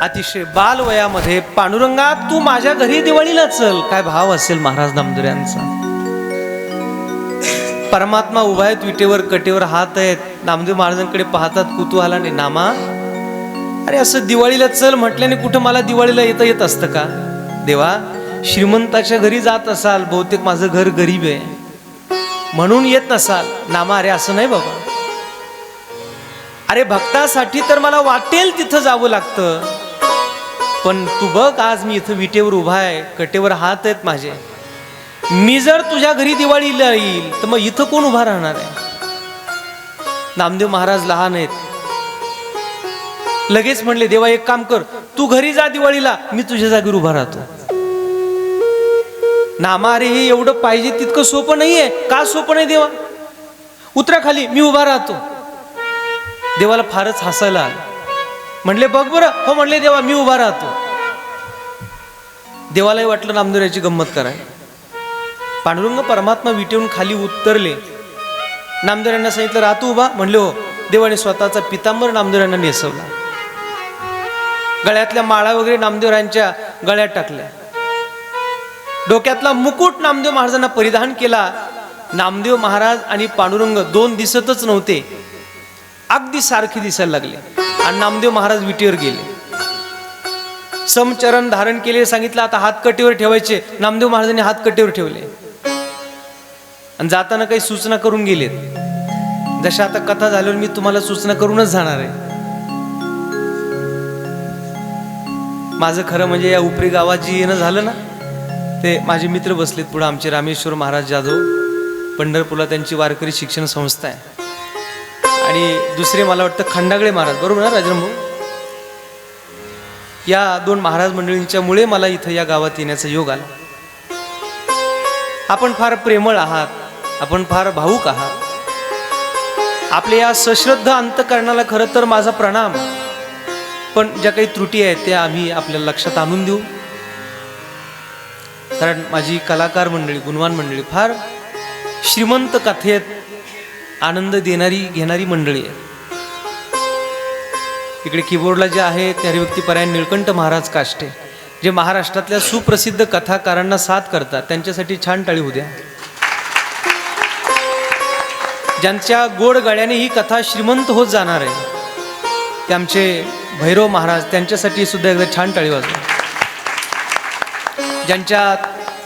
अतिशय बाल वयामध्ये पांडुरंगा तू माझ्या घरी दिवाळीला चल. काय भाव असेल महाराज नामदेव परमात्मा उभा आहेत विटेवर कटेवर हात आहेत. नामदेव महाराजांकडे पाहतात कुतूहलाने नामा. अरे असं दिवाळीला चल म्हटल्याने कुठं मला दिवाळीला येता येत असतं का? देवा श्रीमंताच्या घरी जात असाल बहुतेक माझं घर गरीब आहे. म्हणून येत नसाल. नामा अरे असं नाही बाबा. अरे भक्तासाठी तर मला वाटेल तिथं जावं लागतं. पण तू बघ आज मी इथं विटेवर उभा आहे कटेवर हात आहेत माझे. मी जर तुझ्या घरी दिवाळीला येईल तर मग इथं कोण उभा राहणार आहे? नामदेव महाराज लहान आहेत. लगेच म्हणले देवा एक काम कर तू घरी जा दिवाळीला मी तुझ्या जागेवर उभा राहतो. नामा अरे हे एवढं पाहिजे तितकं सोपं नाहीये. का सोपं नाही देवा? उतरा खाली मी उभा राहतो. देवाला फारच हसायला आलं. म्हणले बघ बरं. हो म्हणले देवा मी उभा राहतो. देवालाही वाटलं नामदेवाची गंमत कराय. पांडुरंग परमात्मा विटेवून खाली उतरले. नामदेवांना सांगितलं राहतो उभा. म्हणले हो. देवाने स्वतःचा पितांबर नामदेवांना नेसवला. गळ्यातल्या माळा वगैरे नामदेवरांच्या गळ्यात टाकल्या. डोक्यातला मुकुट नामदेव महाराजांना परिधान केला. नामदेव महाराज आणि पांडुरंग दोन दिसतच नव्हते. अगदी सारखे दिसायला लागले. आणि नामदेव महाराज विटीवर गेले. समचरण धारण केले सांगितलं आता हातकटीवर ठेवायचे. नामदेव महाराजांनी हातकटीवर ठेवले. आणि जाताना काही सूचना करून गेलेत. जशा आता कथा झाल्यावर मी तुम्हाला सूचना करूनच जाणार आहे. माझं खरं म्हणजे या उपरी गावात जी येणं झालं ना ते माझे मित्र बसलेत पुढे आमचे रामेश्वर महाराज जाधव पंढरपूरला त्यांची वारकरी शिक्षण संस्था आहे. आणि दुसरे मला वाटतं खंडागळे महाराज. बरोबर ना राजराम भाऊ? या दोन महाराज मंडळींच्यामुळे मला इथं या गावात येण्याचा योग आला. आपण फार प्रेमळ आहात आपण फार भाऊक आहात. आपल्या या सश्रद्ध अंतकरणाला खरं तर माझा प्रणाम. पण ज्या काही त्रुटी आहेत त्या आम्ही आपल्या लक्षात आणून देऊ. कारण माझी कलाकार मंडळी गुणवान मंडळी फार श्रीमंत कथेत आनंद देणारी घेणारी मंडळी आहे. इकडे कीबोर्डला जे आहे ते हरिभक्ती परायण निळकंठ महाराज काष्टे जे महाराष्ट्रातल्या सुप्रसिद्ध कथाकारांना साथ करतात. त्यांच्यासाठी छान टाळी उद्या ज्यांच्या गोड गाड्याने ही कथा श्रीमंत होत जाणार आहे ते आमचे भैरव महाराज त्यांच्यासाठी सुद्धा एकदा छान टाळी वाजवा. ज्यांच्या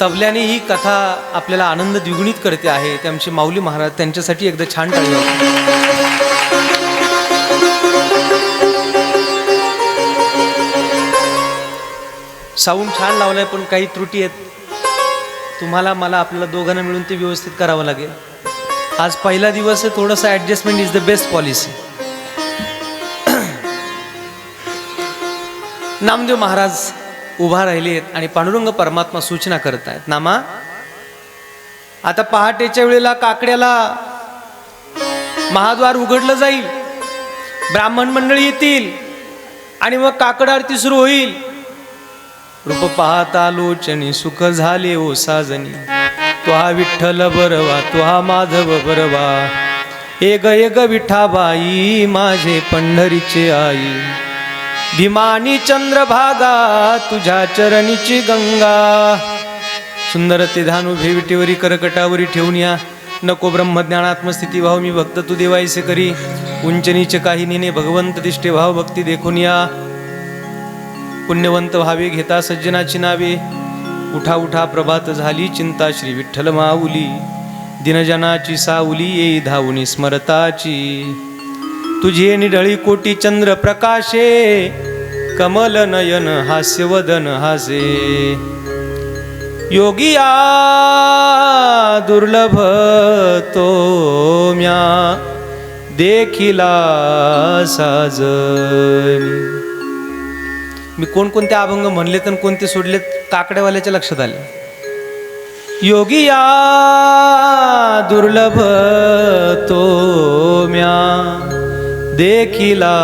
तबल्याने ही कथा आपल्याला आनंद द्विगुणित करते आहे. ते आमचे माऊली महाराज त्यांच्यासाठी एकदा छान टाळलं साऊंड छान लावलाय पण काही त्रुटी आहेत. तुम्हाला मला आपल्याला दोघांना मिळून ते व्यवस्थित करावं लागेल. आज पहिला दिवस आहे थोडंसं adjustment is the best policy Namdev Maharaj उभा राहिलेत आणि पांडुरंग परमात्मा सूचना करत आहेत. नामा आता पहाटेच्या वेळेला काकड्याला महाद्वार उघडलं जाईल. ब्राह्मण मंडळी येतील आणि मग काकड आरती सुरू होईल. रूप पाहता लोचनी सुख झाले ओ साजनी. तो हा विठ्ठल बरवा तो हा माधव बरवा. एग एग विठाबाई माझे पंढरीचे आई. भीमानी चंद्रभागा तुझ्या चरणीची गंगा. सुंदर ते धान उभे विटेवरी करकटावरी ठेवून या. नको ब्रह्मज्ञानात्मस्थिती भाव मी भक्त तू देवायसे करी. उंचनीच काही निने भगवंत दिष्टे भाव भक्ती देखून या. पुण्यवंत व्हावे घेता सज्जनाची नावे. उठा उठा प्रभात झाली चिंता श्री विठ्ठल माऊली. दिनजनाची साऊली येई धावुनी स्मरताची. तुझे निढळी कोटी चंद्र प्रकाशे. कमल नयन हास्यवदन हासे. योगिया दुर्लभ तो म्या देखिला साज मी कोणकोणते अभंग म्हणले तर कोणते सोडलेत काकड्यावाल्याच्या लक्षात आले. योगिया दुर्लभ तो म्या देखिला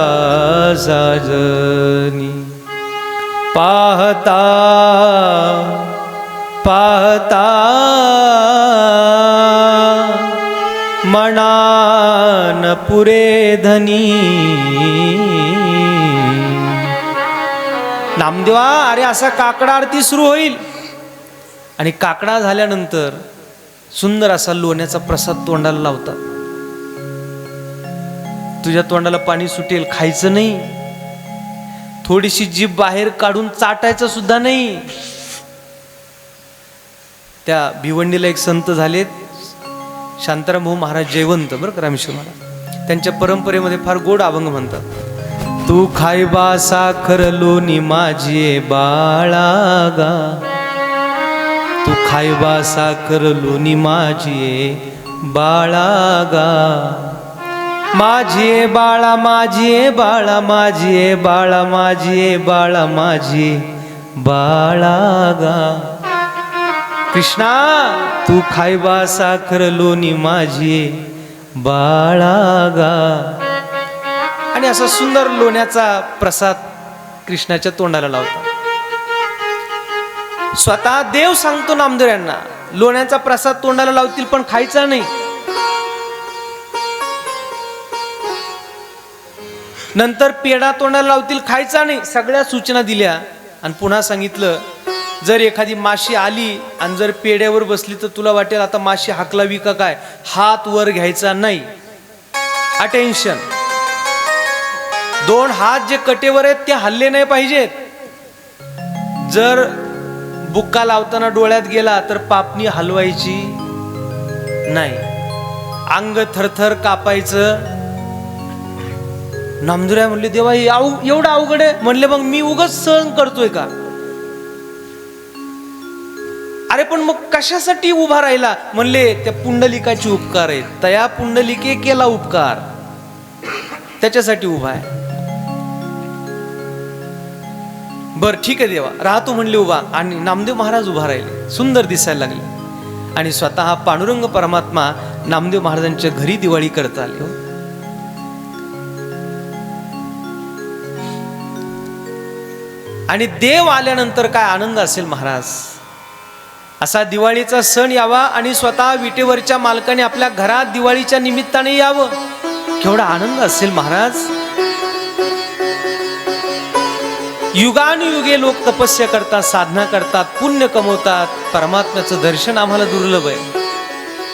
साजनी. पाहता पाहता मनान पुरे धनी. नामदेवा अरे असा काकडा आरती सुरू होईल. आणि काकडा झाल्यानंतर सुंदर असा लोण्याचा प्रसाद तोंडाला लावतात. तुझ्या तोंडाला पाणी सुटेल खायचं नाही. थोडीशी जीभ बाहेर काढून चाटायचं सुद्धा नाही. त्या भिवंडीला एक संत झालेत. शांताराम भाऊ महाराज जयवंत बरं का रामेश्वर महाराज? त्यांच्या परंपरेमध्ये फार गोड अभंग म्हणतात. तू खायबा साखर लोणी माझी बाळा गा. तू खायबा साखर लोणी माझी बाळा गा. माझी बाळा माझी बाळा माझी बाळा माझी बाळा माझी बाळा गा. कृष्णा तू खायबा साखर लोणी माझी बाळा गा. आणि असा सुंदर लोण्याचा प्रसाद कृष्णाच्या तोंडाला लावता स्वतः देव सांगतो नामदेव यांना लोण्याचा प्रसाद तोंडाला लावतील पण खायचा नाही. नंतर पेढा तोंडाला लावतील खायचा नाही. सगळ्या सूचना दिल्या. आणि पुन्हा सांगितलं जर एखादी माशी आली आणि जर पेड्यावर बसली तर तुला वाटेल आता माशी हाकलावी का काय? हात वर घ्यायचा नाही. अटेन्शन दोन हात जे कटेवर आहेत ते हल्ले नाही पाहिजेत. जर बुक्का लावताना डोळ्यात गेला तर पापणी हलवायची नाही. अंग थरथर कापायचं नामदुराय म्हणले देवा हे आव एवढं अवघड आहे. म्हणले मग मी उगच सहन करतोय का? अरे पण मग कशासाठी उभा राहिला? म्हणले त्या पुंडलिकाचे उपकार आहेत. तया पुंडलिके केला उपकार. त्याच्यासाठी उभा आहे. बर ठीक आहे देवा. राहतो म्हणले उभा. आणि नामदेव महाराज उभा राहिले. सुंदर दिसायला लागले. आणि स्वतः पांडुरंग परमात्मा नामदेव महाराजांच्या घरी दिवाळी करता आले. आणि देव आल्यानंतर काय आनंद असेल महाराज? असा दिवाळीचा सण यावा आणि स्वतः विटेवरच्या मालकाने आपल्या घरात दिवाळीच्या निमित्ताने यावं. केवढा आनंद असेल महाराज? युगानुयुगे लोक तपस्या करतात साधना करतात पुण्य कमवतात. परमात्म्याचं दर्शन आम्हाला दुर्लभ आहे.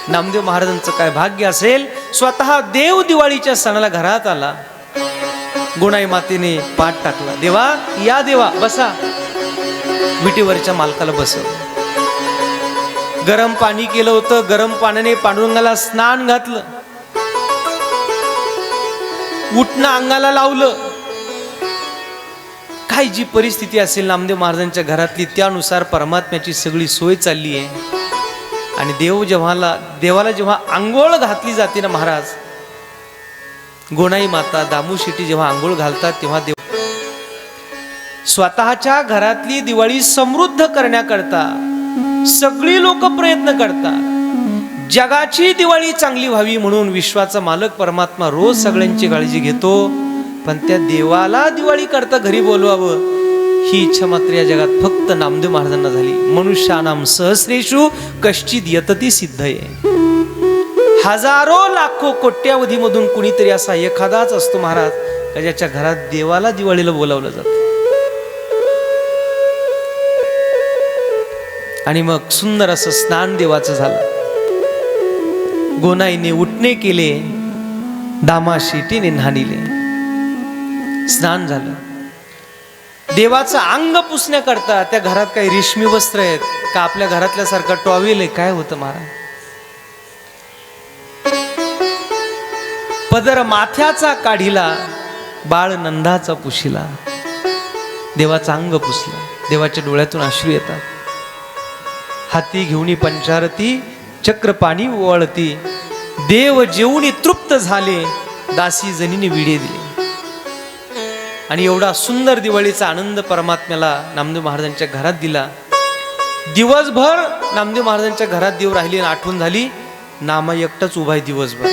नामदेव महाराजांचं काय भाग्य असेल? स्वतः देव दिवाळीच्या सणाला घरात आला. गुणाई मातेने पाठ टाकला. देवा या देवा बसा. विटीवरच्या मालकाला बसव. गरम पाणी केलं होतं गरम पाण्याने पांडुरंगाला स्नान घातलं. उठणं अंगाला लावलं. काय जी परिस्थिती असेल नामदेव महाराजांच्या घरातली त्यानुसार परमात्म्याची सगळी सोय चालली आहे. आणि देव जेव्हाला देवाला जेव्हा आंघोळ घातली जाते ना महाराज गोणाई माता दामू शिटी जेव्हा आंघोळ घालतात तेव्हा देव स्वतःच्या घरातली दिवाळी समृद्ध करण्याकरता सगळी लोक प्रयत्न करतात. जगाची दिवाळी चांगली व्हावी म्हणून विश्वाचा मालक परमात्मा रोज सगळ्यांची काळजी घेतो. पण त्या देवाला दिवाळी करता घरी बोलवावं ही इच्छा मात्र या जगात फक्त नामदेव महाराजांना झाली. मनुष्यानाम सहस्रेशू कश्चित यतती सिद्ध आहे हजारो लाखो कोट्यावधी मधून कुणीतरी असा एखादाच असतो महाराज का ज्याच्या घरात देवाला दिवाळीला बोलावलं जातं. आणि मग सुंदर असं स्नान देवाचं झालं. गोनाईने उठणे केले दामा शेटीने न्हाणीले. स्नान झालं. देवाचं अंग पुसण्याकरता त्या घरात काही रेशमी वस्त्र आहेत का आपल्या घरातल्यासारखं टॉवेल आहे? काय होतं महाराज? पदर माथ्याचा काढिला बाळ नंदाचा पुशिला. देवाचा अंग पुसला देवाच्या डोळ्यातून अश्रू येतात. हाती घेऊनी पंचारती चक्र पाणी वळती देव जेवणी तृप्त झाले दासी जनीने विडे दिले. आणि एवढा सुंदर दिवाळीचा आनंद परमात्म्याला नामदेव महाराजांच्या घरात दिला. दिवसभर नामदेव महाराजांच्या घरात देव राहिली आणि आठवण झाली नामा एकटाच उभा आहे दिवसभर.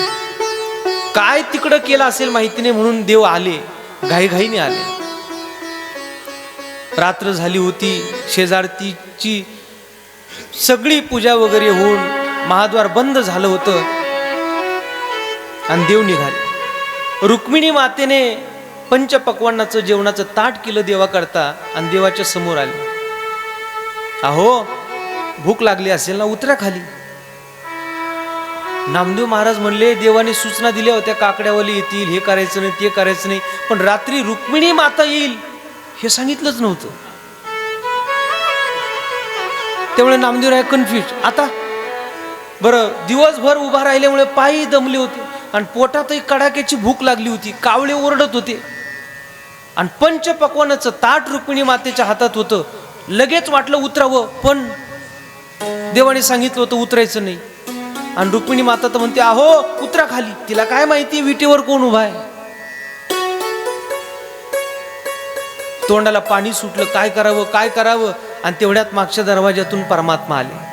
काय तिकडं केलं असेल माहिती नाही म्हणून देव आले घाईघाईने आले. रात्र झाली होती शेजारतीची सगळी पूजा वगैरे होऊन महाद्वार बंद झालं होतं आणि देव निघाले. रुक्मिणी मातेने पंचपक्वान्नाचं जेवणाचं ताट केलं देवाकरता आणि देवाच्या समोर आले. अहो भूक लागली असेल ना उतरा खाली. नामदेव महाराज म्हणले देवाने सूचना दिल्या होत्या काकड्यावाले येतील हे करायचं नाही ते करायचं नाही पण रात्री रुक्मिणी माता येईल. हे सांगितलंच नव्हतं. त्यामुळे नामदेव राय कन्फ्युज आता बरं दिवसभर उभा राहिल्यामुळे पायी दमले होते आणि पोटातही कडाक्याची भूक लागली होती कावळे ओरडत होते. आणि पंच पकवानाचं ताट रुक्मिणी मातेच्या हातात होतं. लगेच वाटलं उतरावं पण देवाने सांगितलं होतं उतरायचं नाही. आणि रुक्मिणी माता तर म्हणते अहो उतरा खाली. तिला काय माहिती विटेवर कोण उभा आहे? तोंडाला पाणी सुटलं काय करावं काय करावं? आणि तेवढ्यात मागच्या दरवाज्यातून परमात्मा आले.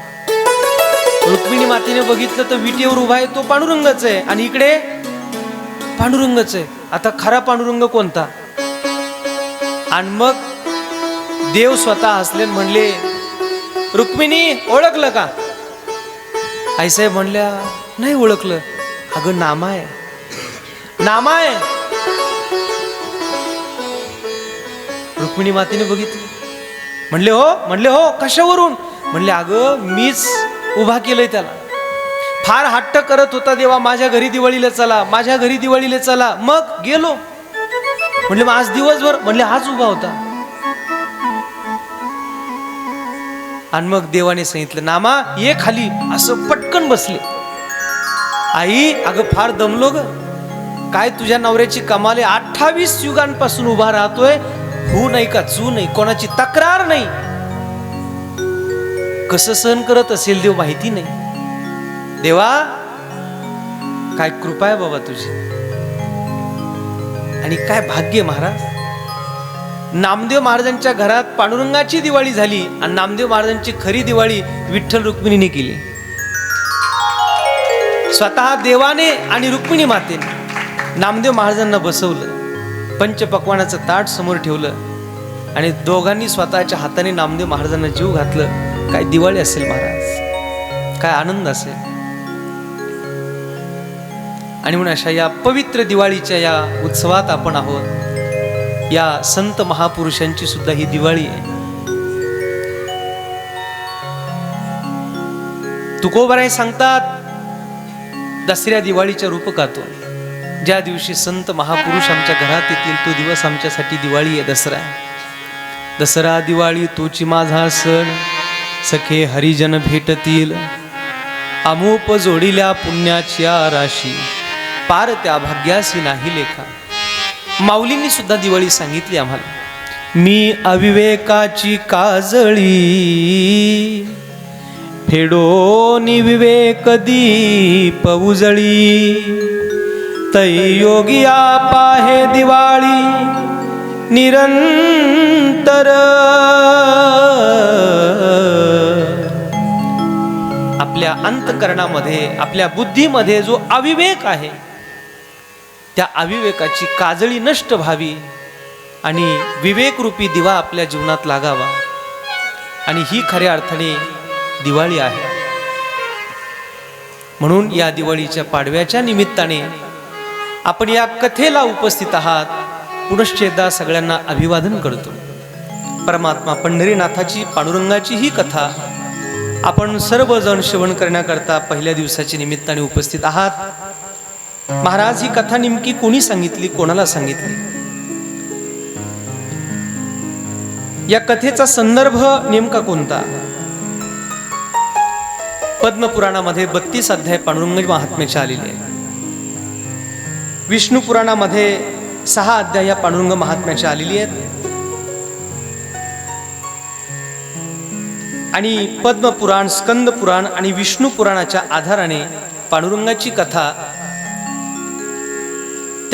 रुक्मिणी मातेने बघितलं तर विटेवर उभा आहे तो पांडुरंगच आहे. आणि इकडे पांडुरंगच आहे. आता खरा पांडुरंग कोणता? आणि मग देव स्वतः हसले म्हणले रुक्मिणी ओळखलं का? आईसाहेब म्हणल्या नाही ओळखलं. अगं नामा आहे. नामा आहे? रुक्मिणी मातेने बघितलं. म्हणले हो म्हणले हो कशावरून? म्हणले अगं मीच उभा केलंय त्याला. फार हट्ट करत होता देवा माझ्या घरी दिवाळीला चला माझ्या घरी दिवाळीला चला. मग गेलो. म्हणले मग आज दिवसभर? म्हणले हाच उभा होता. आणि मग देवाने सांगितलं नामा ये खाली. असं पटकन बसले. आई अगं फार दमलो ग. काय तुझ्या नवऱ्याची कमाले अठ्ठावीस युगांपासून उभा राहतोय? हो नाही का चू नाही कोणाची तक्रार नाही. कसं सहन करत असेल देव माहिती नाही. देवा काय कृपा आहे बाबा तुझी. आणि काय भाग्य महाराज? नामदेव महाराजांच्या घरात पांडुरंगाची दिवाळी झाली आणि नामदेव महाराजांची खरी दिवाळी विठ्ठल रुक्मिणीने केली. स्वतः देवाने आणि रुक्मिणी मातेने नामदेव महाराजांना बसवलं पंचपक्वानाचं ताट समोर ठेवलं आणि दोघांनी स्वतःच्या हाताने नामदेव महाराजांना जीव घातलं. काय दिवाळी असेल महाराज? काय आनंद असेल? आणि म्हणून अशा या पवित्र दिवाळीच्या या उत्सवात आपण आहोत. या संत महापुरुषांची सुद्धा ही दिवाळी आहे. तुकोबराय सांगतात दसऱ्या दिवाळीच्या रूपकातून ज्या दिवशी संत महापुरुष आमच्या घरात येतील तो दिवस आमच्यासाठी दिवाळी आहे दसरा दसरा दिवाळी तोची माझा सण सखे हरिजन भेटतील. अमोप जोडिल्या पुण्याच्या राशी पार त्या भाग्यासी नाही लेखा. माऊलींनी सुद्धा दिवाळी सांगितली आम्हाला. मी अविवेकाची काजळी फेडो विवेक दीप उजळी. तै योगिया पाहे दिवाळी निरंतर. आपल्या अंतकरणामध्ये आपल्या बुद्धीमध्ये जो अविवेक आहे त्या अविवेकाची काजळी नष्ट व्हावी आणि विवेकरूपी दिवा आपल्या जीवनात लागावा. आणि ही खऱ्या अर्थाने दिवाळी आहे. म्हणून या दिवाळीच्या पाडव्याच्या निमित्ताने आपण या कथेला उपस्थित आहात. पुनश्चेदा सगळ्यांना अभिवादन करतो. परमात्मा पंढरीनाथाची पांडुरंगाची ही कथा आपण सर्वजण श्रवण करण्याकरता पहिल्या दिवसाच्या निमित्ताने उपस्थित आहात. महाराज ही कथा नेमकी कोणी सांगितली कोणाला सांगितली? या कथेचा संदर्भ नेमका कोणता? पद्मपुराणामध्ये बत्तीस अध्याय पांडुरंग महात्म्याचे आलेले आहे. विष्णू पुराणामध्ये सहा अध्याय या पांडुरंग महात्म्याच्या आलेली आहेत. आणि पद्मपुराण स्कंद पुराण आणि विष्णू पुराणाच्या आधाराने पांडुरंगाची कथा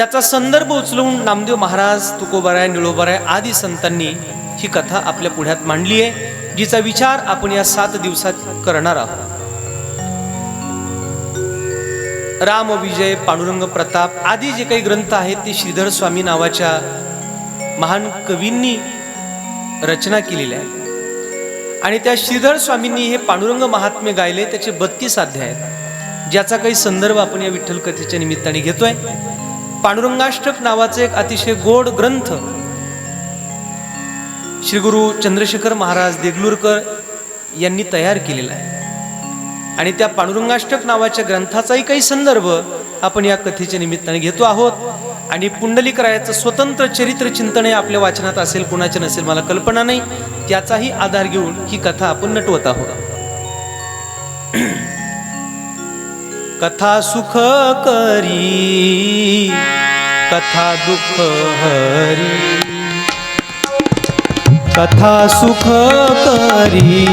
त्याचा संदर्भ उचलून नामदेव महाराज तुकोबाराय निळोबाराय आदी संतांनी ही कथा आपल्या पुढ्यात मांडली आहे जिचा विचार आपण या सात दिवसात करणार आहोत. राम विजय पांडुरंग प्रताप आदी जे काही ग्रंथ आहेत ते श्रीधर स्वामी नावाच्या महान कवींनी रचना केलेल्या आहे आणि त्या श्रीधर स्वामींनी हे पांडुरंग महात्म्य गायले त्याचे बत्तीस अध्याय आहेत. ज्याचा काही संदर्भ आपण या विठ्ठल कथेच्या निमित्ताने घेतोय. पांडुरंगाष्टक नावाचे एक अतिशय गोड ग्रंथ. श्री गुरु चंद्रशेखर महाराज देगलूरकर यांनी तयार केलेला आहे. आणि त्या पांडुरंगाष्टक नावाच्या ग्रंथाचाही काही संदर्भ आपण या कथेच्या निमित्ताने घेतो आहोत. आणि पुंडलिकरायाचं स्वतंत्र चरित्र चिंतन हे आपल्या वाचनात असेल कुणाचे नसेल मला कल्पना नाही. त्याचाही आधार घेऊन ही कथा आपण नटवत आहोत. कथा सुख करी कथा दुःख हरी। कथा सुख करी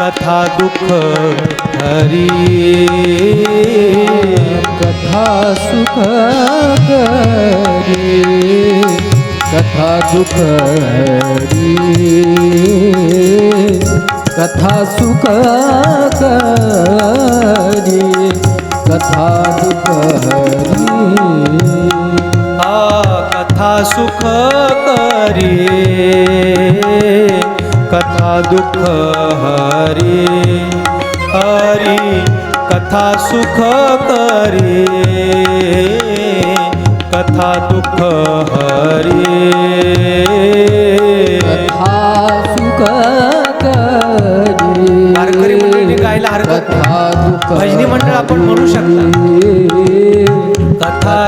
कथा दुःख हरी। कथा सुख करी कथा दुःख हरी। कथा सुख करी कथा दुःख हरी आ कथा सुख करी कथा दुःख हरी। हरी कथा सुख करी कथा दुःख हरी। कथा सुख गायला हरकत भजनी मंडळ आपण म्हणू शकता. कथा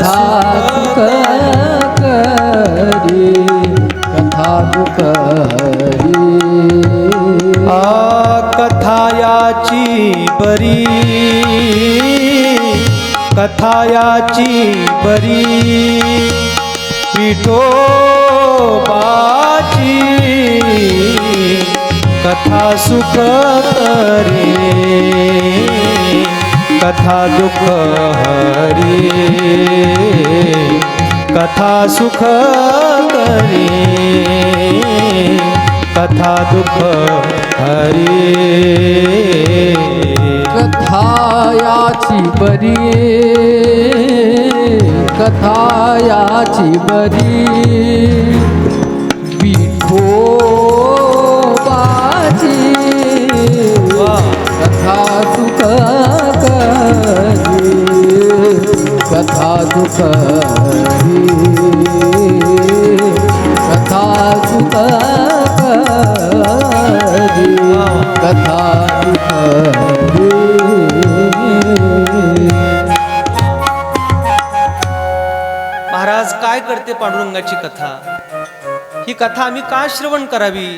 कथायाची बरी कथायाची बरी विठोबाची कथा सुख करे कथा दुख हरी कथा सुख करे कथा दुख हरी। कथायाची बरी कथायाची बरी कथा दुख कथा दुख कथा महाराज काय करते पांडुरंगाची कथा? ही कथा आम्ही का श्रवण करावी?